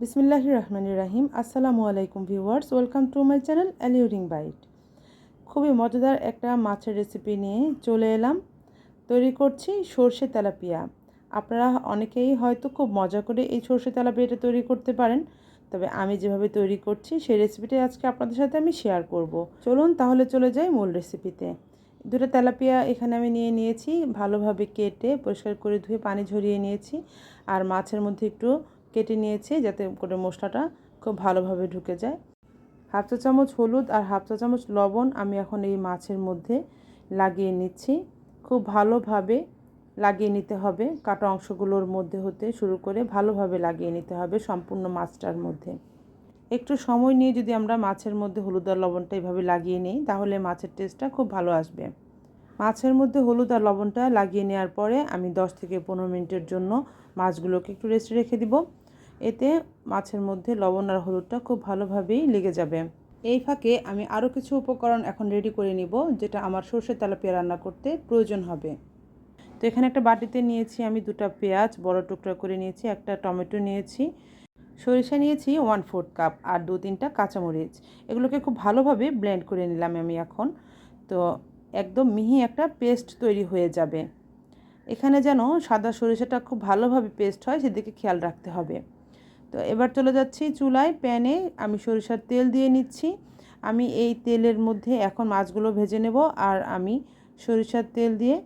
বিসমিল্লাহ রহমান রাহিম। আসসালামু আলাইকুম viewers, welcome to my channel alluring bite. খুবই মজাদার একটা মাছের রেসিপি নিয়ে চলে এলাম। তৈরি করছি সর্ষে তেলাপিয়া। আপনারা অনেকেই হয়তো খুব মজা করে এই সর্ষে তেলাপিয়াটা তৈরি করতে পারেন, তবে আমি যেভাবে তৈরি করছি সেই রেসিপিটাই আজকে আপনাদের সাথে আমি শেয়ার করব। চলুন তাহলে চলে যাই মূল রেসিপিতে। দুটো তেলাপিয়া এখানে আমি নিয়ে নিয়েছি, ভালোভাবে কেটে পরিষ্কার করে ধুয়ে পানি ঝরিয়ে নিয়েছি, আর মাছের মধ্যে একটু কেটে নিয়েছি যাতে করে মশলাটা খুব ভালোভাবে ঢুকে যায়। হাফ চা চামচ হলুদ আর হাফ চা চামচ লবণ আমি এখন এই মাছের মধ্যে লাগিয়ে নিচ্ছি। খুব ভালোভাবে লাগিয়ে নিতে হবে। কাটা অংশগুলোর মধ্যে হতে শুরু করে ভালোভাবে লাগিয়ে নিতে হবে সম্পূর্ণ মাছটার মধ্যে। একটু সময় নিয়ে যদি আমরা মাছের মধ্যে হলুদ আর লবণটা এভাবে লাগিয়ে নিই, তাহলে মাছের টেস্টটা খুব ভালো আসবে। মাছের মধ্যে হলুদ আর লবণটা লাগিয়ে নেওয়ার পরে আমি 10 থেকে পনেরো মিনিটের জন্য মাছগুলোকে একটু রেস্টে রেখে দিব। এতে মাছের মধ্যে লবণ আর হলুদটা খুব ভালোভাবেই লেগে যাবে। এই ফাঁকে আমি আরও কিছু উপকরণ এখন রেডি করে নিব, যেটা আমার সর্ষের তেলাপিয়া রান্না করতে প্রয়োজন হবে। তো এখানে একটা বাটিতে নিয়েছি আমি দুটা পেঁয়াজ, বড় টুকরা করে নিয়েছি, একটা টমেটো নিয়েছি, সরিষা নিয়েছি ওয়ান ফোর্থ কাপ আর দু তিনটা কাঁচামরিচ। এগুলোকে খুব ভালোভাবে ব্লেন্ড করে নিলাম আমি এখন। তো একদম মিহি একটা পেস্ট তৈরি হয়ে যাবে। এখানে যেন সাদা সরিষাটা খুব ভালোভাবে পেস্ট হয়, সেদিকে খেয়াল রাখতে হবে। তো এবার চলে যাচ্ছি চুলায়, প্যানে আমি সরিষার তেল দিয়ে নিচ্ছি। আমি এই তেলের মধ্যে এখন মাছগুলো ভেজে নেব আর আমি সরিষার তেল দিয়ে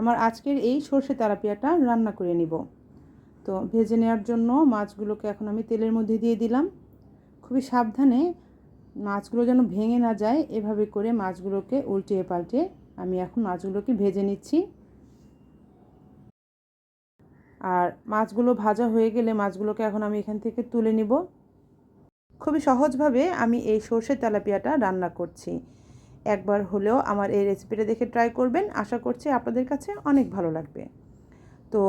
আমার আজকের এই সর্ষে তেলাপিয়াটা রান্না করে নিব। তো ভেজে নেওয়ার জন্য মাছগুলোকে এখন আমি তেলের মধ্যে দিয়ে দিলাম। খুবই সাবধানে মাছগুলো যেন ভেঙে না যায়, এভাবে করে মাছগুলোকে উল্টে পাল্টে আমি এখন মাছগুলোকে ভেজে নিচ্ছি। আর মাছগুলো ভাজা হয়ে গেলে মাছগুলোকে এখন আমি এখান থেকে তুলে নিব। খুবই সহজভাবে আমি এই সর্ষের তেলাপিয়াটা রান্না করছি। একবার হলেও আমার এই রেসিপিটা দেখে ট্রাই করবেন। আশা করছি আপনাদের কাছে অনেক ভালো লাগবে। তো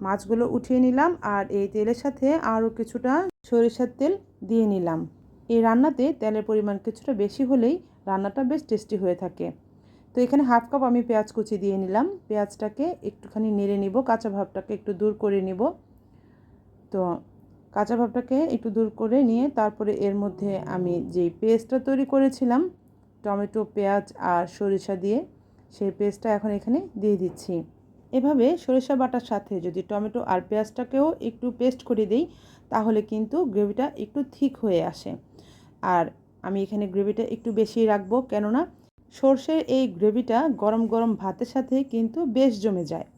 মাছগুলো উঠিয়ে নিলাম আর এই তেলের সাথে আরও কিছুটা সরিষার তেল দিয়ে নিলাম। এই রান্নাতে তেলের পরিমাণ কিছুটা বেশি হলেই রান্নাটা বেশ টেস্টি হয়ে থাকে। তো এখানে হাফ কাপ আমি পেঁয়াজ কুচি দিয়ে নিলাম। পেঁয়াজটাকে একটুখানি নেড়ে নিব, কাঁচা ভাবটাকে একটু দূর করে নিব। তো কাঁচা ভাবটাকে একটু দূর করে নিয়ে তারপরে এর মধ্যে আমি যেই পেস্টটা তৈরি করেছিলাম, টমেটো, পেঁয়াজ আর সরিষা দিয়ে, সেই পেস্টটা এখন এখানে দিয়ে দিচ্ছি। এভাবে সরিষা বাটার সাথে যদি টমেটো আর পেঁয়াজটাকেও একটু পেস্ট করে দিই, তাহলে কিন্তু গ্রেভিটা একটু থিক হয়ে আসে। আর আমি এখানে গ্রেভিটা একটু বেশি রাখব, কেননা সর্ষের এই গ্রেভিটা গরম গরম ভাতের সাথে কিন্তু বেশ জমে যায়।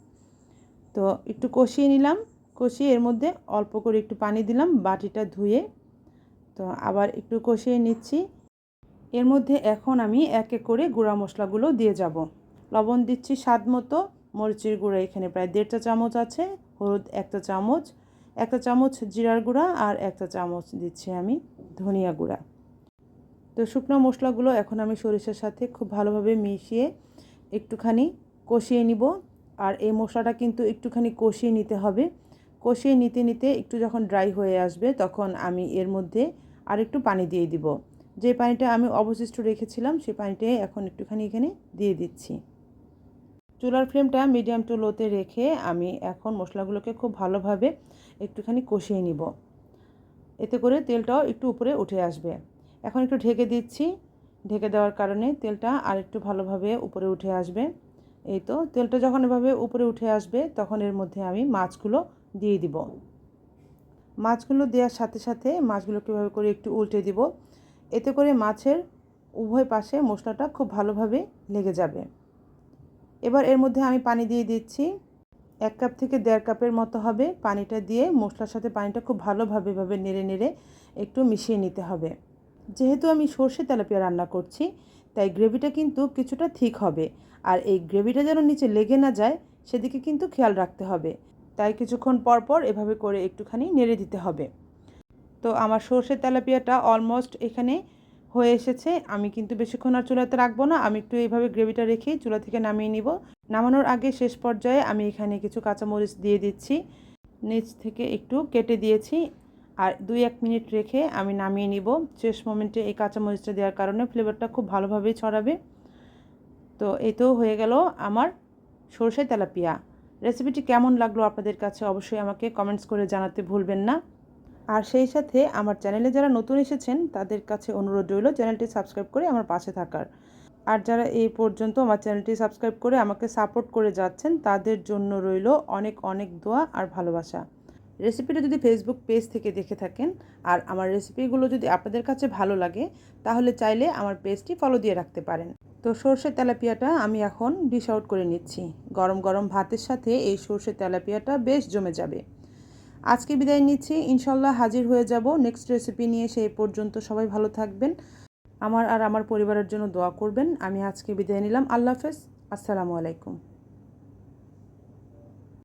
তো একটু কষিয়ে নিলাম, কষিয়ে এর মধ্যে অল্প করে একটু পানি দিলাম, বাটিটা ধুয়ে। তো আবার একটু কষিয়ে নিচ্ছি। এর মধ্যে এখন আমি এক এক করে গুঁড়া মশলাগুলো দিয়ে যাব। লবণ দিচ্ছি স্বাদ মতো, মরিচের গুঁড়া এখানে প্রায় দেড়টা চামচ আছে, হলুদ একটা চামচ একটা চামচ জিরার গুঁড়া আর একটা চামচ দিচ্ছি আমি ধনিয়া গুঁড়া। তো শুকনো মশলাগুলো এখন আমি সরিষার সাথে খুব ভালোভাবে মিশিয়ে একটুখানি কষিয়ে নিব। আর এই মশলাটা কিন্তু একটুখানি কষিয়ে নিতে হবে। কষিয়ে নিতে নিতে একটু যখন ড্রাই হয়ে আসবে তখন আমি এর মধ্যে আর একটু পানি দিয়ে দিব। যে পানিটা আমি অবশিষ্ট রেখেছিলাম সেই পানিটাই এখন একটুখানি এখানে দিয়ে দিচ্ছি। চুলার ফ্লেমটা মিডিয়াম টু লোতে রেখে আমি এখন মশলাগুলোকে খুব ভালোভাবে একটুখানি কষিয়ে নিব। এতে করে তেলটাও একটু উপরে উঠে আসবে। এখন একটু ঢেকে দিচ্ছি। ঢেকে দেওয়ার কারণে তেলটা আর একটু ভালোভাবে উপরে উঠে আসবে। এই তো, তেলটা যখন এভাবে উপরে উঠে আসবে, তখন এর মধ্যে আমি মাছগুলো দিয়ে দিব। মাছগুলো দেওয়ার সাথে সাথে মাছগুলোকে এভাবে করে একটু উল্টে দিব, এতে করে মাছের উভয় পাশে মশলাটা খুব ভালোভাবে লেগে যাবে। এবার এর মধ্যে আমি পানি দিয়ে দিচ্ছি। এক কাপ থেকে দেড় কাপের মতো হবে। পানিটা দিয়ে মশলার সাথে পানিটা খুব ভালোভাবে ভাবে নেড়ে নেড়ে একটু মিশিয়ে নিতে হবে। যেহেতু আমি সর্ষে তেলাপিয়া রান্না করছি, তাই গ্রেভিটা কিন্তু কিছুটা ঠিক হবে। আর এই গ্রেভিটা যেন নিচে লেগে না যায়, সেদিকে কিন্তু খেয়াল রাখতে হবে। তাই কিছুক্ষণ পর পর এভাবে করে একটুখানি নেড়ে দিতে হবে। তো আমার সর্ষের তেলাপিয়াটা অলমোস্ট এখানে হয়ে এসেছে। আমি কিন্তু বেশিক্ষণ আর চুলাতে রাখব না। আমি একটু এইভাবে গ্রেভিটা রেখেই চুলা থেকে নামিয়ে নিব। নামানোর আগে শেষ পর্যায়ে আমি এখানে কিছু কাঁচামরিচ দিয়ে দিচ্ছি। নিচ থেকে একটু কেটে দিয়েছি। আর দুই এক মিনিট রেখে আমি নামিয়ে নিব। শেষ মোমেন্টে এই কাঁচামরিচটা দেওয়ার কারণে ফ্লেভারটা খুব ভালোভাবেই ছড়াবে। তো এই তো হয়ে গেল আমার সরষে তেলাপিয়া। রেসিপিটি কেমন লাগল আপনাদের কাছে অবশ্যই আমাকে কমেন্টস করে জানাতে ভুলবেন না। আর সেই সাথে আমার চ্যানেলে যারা নতুন এসেছেন, তাদের কাছে অনুরোধ রইল চ্যানেলটি সাবস্ক্রাইব করে আমার পাশে থাকার। আর যারা এই পর্যন্ত আমার চ্যানেলটি সাবস্ক্রাইব করে আমাকে সাপোর্ট করে যাচ্ছেন, তাদের জন্য রইল অনেক অনেক দোয়া আর ভালোবাসা। রেসিপিটা যদি ফেসবুক পেজ থেকে দেখে থাকেন, আর আমার রেসিপিগুলো যদি আপনাদের কাছে ভালো লাগে, তাহলে চাইলে আমার পেজটি ফলো দিয়ে রাখতে পারেন। তো সর্ষে তেলাপিয়াটা আমি এখন ডিশ আউট করে নিচ্ছি। গরম গরম ভাতের সাথে এই সর্ষে তেলাপিয়াটা বেশ জমে যাবে। আজকে বিদায় নিচ্ছি। ইনশাল্লাহ হাজির হয়ে যাব নেক্সট রেসিপি নিয়ে। সেই পর্যন্ত সবাই ভালো থাকবেন। আমার আর আমার পরিবারের জন্য দোয়া করবেন। আমি আজকে বিদায় নিলাম। আল্লাহ হাফেজ। আসসালামু আলাইকুম।